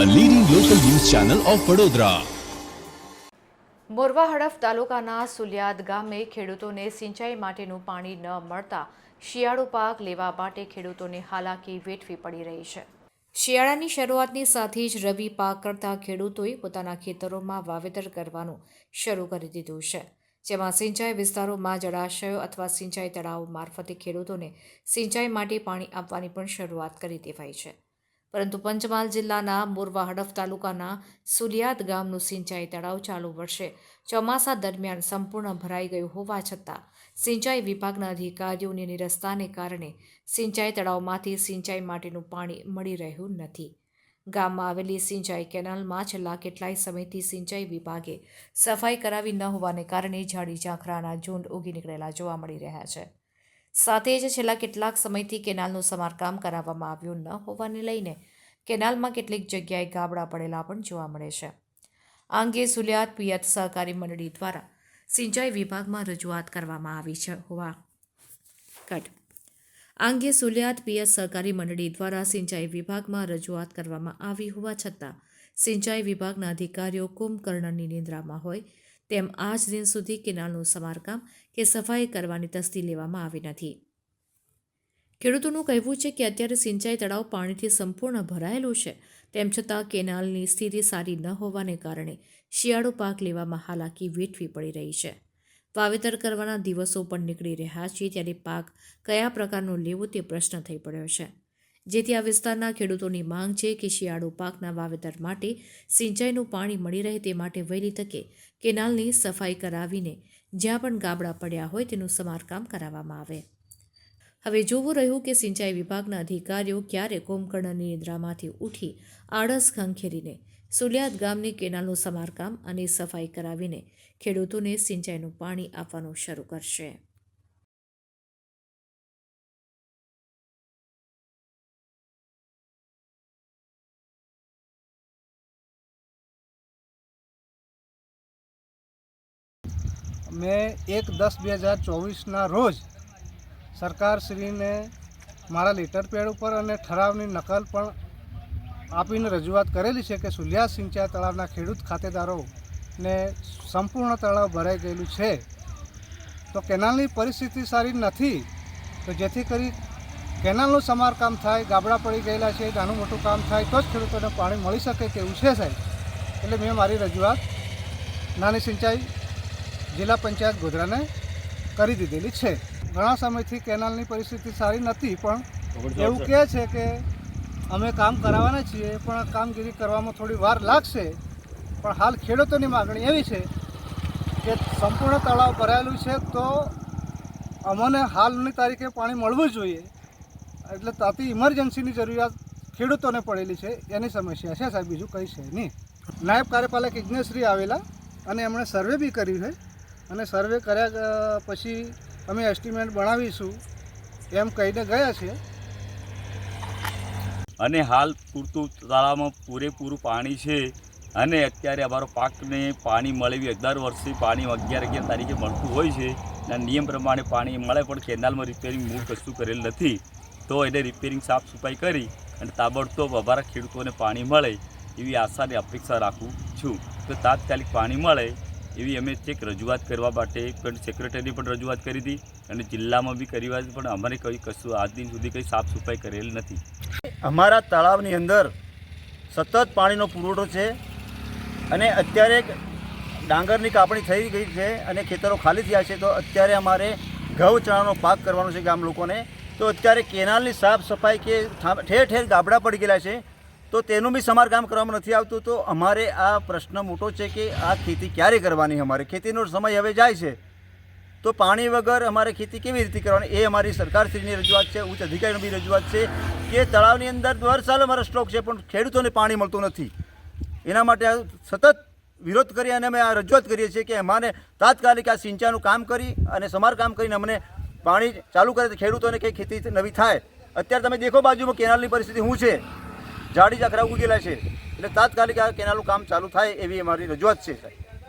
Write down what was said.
Channel of Vadodara Morwa Hadaf તાલુકાના સુલિયાદ ગામે ખેડૂતોને સિંચાઈ માટેનું પાણી ન મળતા શિયાળુ પાક લેવા માટે ખેડૂતોને હાલાકી વેઠવી પડી રહી છે. શિયાળાની શરૂઆતની સાથે જ રવિ પાક કરતા ખેડૂતોએ પોતાના ખેતરોમાં વાવેતર કરવાનું શરૂ કરી દીધું છે. જેમાં સિંચાઈ વિસ્તારોમાં જળાશયો અથવા સિંચાઈ તળાવો મારફતે ખેડૂતોને સિંચાઈ માટે પાણી આપવાની પણ શરૂઆત કરી દેવાઈ છે. પરંતુ પંચમહાલ જિલ્લાના મોરવા હડફ તાલુકાના સુલિયાદ ગામનું સિંચાઈ તળાવ ચાલુ વર્ષે ચોમાસા દરમિયાન સંપૂર્ણ ભરાઈ ગયું હોવા છતાં સિંચાઈ વિભાગના અધિકારીઓની નિરસ્તાને કારણે સિંચાઈ તળાવમાંથી સિંચાઈ માટેનું પાણી મળી રહ્યું નથી. ગામમાં આવેલી સિંચાઈ કેનાલમાં છેલ્લા કેટલાય સમયથી સિંચાઈ વિભાગે સફાઈ કરાવી ન હોવાને કારણે ઝાડી ઝાંખરાના ઝુંડ ઉગી નીકળેલા જોવા મળી રહ્યા છે. સાથે જ છેલ્લા કેટલાક સમયથી કેનાલનું સમારકામ કરાવવામાં આવ્યું ન હોવાને લઈને કેનાલમાં કેટલીક જગ્યાએ ગાબડા પડેલા પણ જોવા મળે છે. આ અંગે સુલિયાત પિયત સહકારી મંડળી દ્વારા સિંચાઈ વિભાગમાં રજૂઆત કરવામાં આવી છે. હોવા કટ. આ અંગે સુલિયાત પિયત સહકારી મંડળી દ્વારા સિંચાઈ વિભાગમાં રજૂઆત કરવામાં આવી હોવા છતાં સિંચાઈ વિભાગના અધિકારીઓ કુંભકર્ણની નિંદ્રામાં હોય તેમ આજ દિન સુધી કેનાલનું સમારકામ કે સફાઈ કરવાની તસ્દી લેવામાં આવી નથી. ખેડૂતોનું કહેવું છે કે અત્યારે સિંચાઈ તળાવ પાણીથી સંપૂર્ણ ભરાયેલું છે. તેમ છતાં કેનાલની સ્થિતિ સારી ન હોવાને કારણે શિયાળો પાક લેવામાં હાલાકી વેઠવી પડી રહી છે. વાવેતર કરવાના દિવસો પણ નીકળી રહ્યા છે ત્યારે પાક કયા પ્રકારનો લેવો તે પ્રશ્ન થઈ પડ્યો છે. જેથી આ વિસ્તારના ખેડૂતોની માંગ છે કે શિયાળુ પાકના વાવેતર માટે સિંચાઈનું પાણી મળી રહે તે માટે વહેલી તકે કેનાલની સફાઈ કરાવીને જ્યાં પણ ગાબડા પડ્યા હોય તેનું સમારકામ કરાવવામાં આવે. હવે જોવું રહ્યું કે સિંચાઈ વિભાગના અધિકારીઓ ક્યારે કોમકર્ણની નિદ્રામાંથી ઉઠી આળસ ખંખેરીને સુલિયાદ ગામની કેનાલનું સમારકામ અને સફાઈ કરાવીને ખેડૂતોને સિંચાઈનું પાણી આપવાનું શરૂ કરશે. મેં એક દસ બે હજાર ચોવીસના રોજ સરકારશ્રીને મારા લેટર પેડ ઉપર અને ઠરાવની નકલ પણ આપીને રજૂઆત કરેલી છે કે સુલિયા સિંચાઈ તળાવના ખેડૂત ખાતેદારોને સંપૂર્ણ તળાવ ભરાઈ ગયેલું છે. તો કેનાલની પરિસ્થિતિ સારી નથી, તો જેથી કરી કેનાલનું સમારકામ થાય, ગાબડા પડી ગયેલા છે, નાનું મોટું કામ થાય, તો જ ખેડૂતોને પાણી મળી શકે તેવું છે સાહેબ. એટલે મેં મારી રજૂઆત નાની સિંચાઈ જિલ્લા પંચાયત ગોધરાને કરી દીધેલી છે. ઘણા સમયથી કેનાલની પરિસ્થિતિ સારી નથી પણ એવું કહે છે કે અમે કામ કરાવવાના છીએ પણ કામગીરી કરવામાં થોડી વાર લાગશે. પણ હાલ ખેડૂતોની માગણી એવી છે કે સંપૂર્ણ તળાવ ભરાયેલું છે તો અમને હાલની તારીખે પાણી મળવું જોઈએ. એટલે તાતી ઇમરજન્સીની જરૂરિયાત ખેડૂતોને પડેલી છે એની સમસ્યા છે સાહેબ બીજું કંઈ છે નહીં. નાયબ કાર્યપાલક ઇજ્ઞેશ્રી આવેલા અને એમણે સર્વે બી કર્યું છે. અને સર્વે કર્યા પછી અમે એસ્ટિમેટ બનાવીશું એમ કહીને ગયા છે અને હાલ પૂરતું તળાવમાં પૂરેપૂરું પાણી છે અને અત્યારે અમારો પાકને પાણી મળે એવી અઢાર વર્ષથી પાણી અગિયાર અગિયાર તારીખે મળતું હોય છે. અને નિયમ પ્રમાણે પાણી મળે પણ કેનાલમાં રિપેરિંગ મૂળ કશું કરેલ નથી. તો એને રિપેરિંગ સાફ સફાઈ કરી અને તાબડતોબ અમારા ખેડૂતોને પાણી મળે એવી આશાની અપેક્ષા રાખું છું. તો તાત્કાલિક પાણી મળે એવી અમે ચેક રજૂઆત કરવા માટે પણ સેક્રેટરીની પણ રજૂઆત કરી હતી અને જિલ્લામાં બી કરી પણ અમારે કંઈ કશું આજ દિન સુધી કંઈ સાફ સફાઈ કરેલ નથી. અમારા તળાવની અંદર સતત પાણીનો પુરવઠો છે અને અત્યારે ડાંગરની કાપણી થઈ ગઈ છે અને ખેતરો ખાલી થયા છે, તો અત્યારે અમારે ઘઉં ચણાનો પાક કરવાનો છે ગામ લોકોને. તો અત્યારે કેનાલની સાફ સફાઈ કે ઠેર ઠેર ગાબડા પડી ગયેલા છે. તો તેનું બી સમારકામ કરવામાં નથી આવતું. તો અમારે આ પ્રશ્ન મોટો છે કે આ ખેતી ક્યારે કરવાની અમારે? ખેતીનો સમય હવે જાય છે. તો પાણી વગર અમારે ખેતી કેવી રીતે કરવાની? એ અમારી સરકારશ્રીની રજૂઆત છે, ઉચ્ચ અધિકારીની બી રજૂઆત છે કે તળાવની અંદર દર સાલ અમારો સ્ટોક છે, પણ ખેડૂતોને પાણી મળતું નથી. એના માટે સતત વિરોધ કરી અને અમે આ રજૂઆત કરીએ છીએ કે અમારે તાત્કાલિક આ સિંચાઈનું કામ કરી અને સમારકામ કરીને અમને પાણી ચાલુ કરે ખેડૂતોને કંઈ ખેતી નવી થાય. અત્યારે તમે દેખો બાજુમાં કેનાલની પરિસ્થિતિ શું છે? ઝાડી જાખરા ઉગેલા છે. એટલે તાત્કાલિક આ કેનાલનું કામ ચાલુ થાય એવી અમારી રજૂઆત છે, સાહેબ.